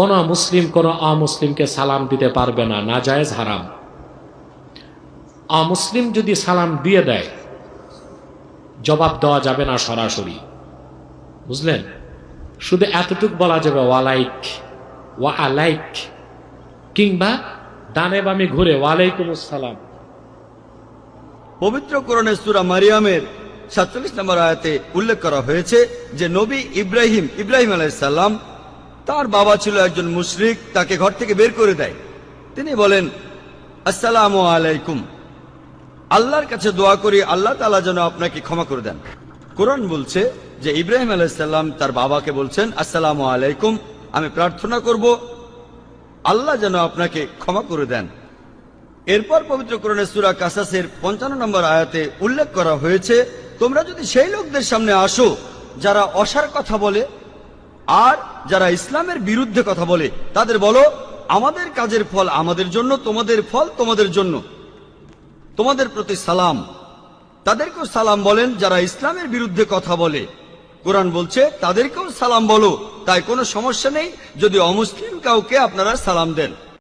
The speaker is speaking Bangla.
কোন মুসলিম কোন অমুসলিমকে সালাম দিতে পারবে না না জায়েজ হারাম। অমুসলিম যদি সালাম দিয়ে দেয়, জবাব দেওয়া যাবে না সরাসরি। বুঝলেন? শুধু এতটুক বলা যাবে, ওয়ালাইক ওয়া আলাইক কিংবা ডানে বামে ঘুরে ওয়ালাইকুম আসসালাম পবিত্র কোরআনের সুরা মারিয়ামের সাতচল্লিশ নম্বর আয়াতে উল্লেখ করা হয়েছে যে নবী ইব্রাহিম ইব্রাহিম আলাইসাল্লাম তার বাবা ছিল একজন মুশরিক, তাকে ঘর থেকে বের করে দেয়। তিনি বলেন, আসসালামু আলাইকুম। আল্লাহর কাছে দোয়া করি, আল্লাহ তালা যেন আপনাকে ক্ষমা করে দেন। কোরআন বলছে যে ইব্রাহিম আলাইসাল্লাম তার বাবাকে বলছেন, আসসালামু আলাইকুম, আমি প্রার্থনা করব, আল্লাহ যেন আপনাকে ক্ষমা করে দেন। এরপর পবিত্র কোরআনের সুরা কাসাসের পঞ্চান্ন নম্বর আয়াতে উল্লেখ করা হয়েছে, তোমরা যদি সেই লোকদের সামনে আসো, যারা অসার কথা বলে আর যারা ইসলামের বিরুদ্ধে কথা বলে, তাদের বলো, আমাদের কাজের ফল আমাদের জন্য, তোমাদের ফল তোমাদের জন্য। তোমাদের প্রতি সালাম। তাদেরকেও সালাম বলেন যারা ইসলামের বিরুদ্ধে কথা বলে। কোরআন বলছে, তাদেরকেও সালাম বলো, তাই কোনো সমস্যা নেই, যদি অমুসলিম কাউকে আপনারা সালাম দেন।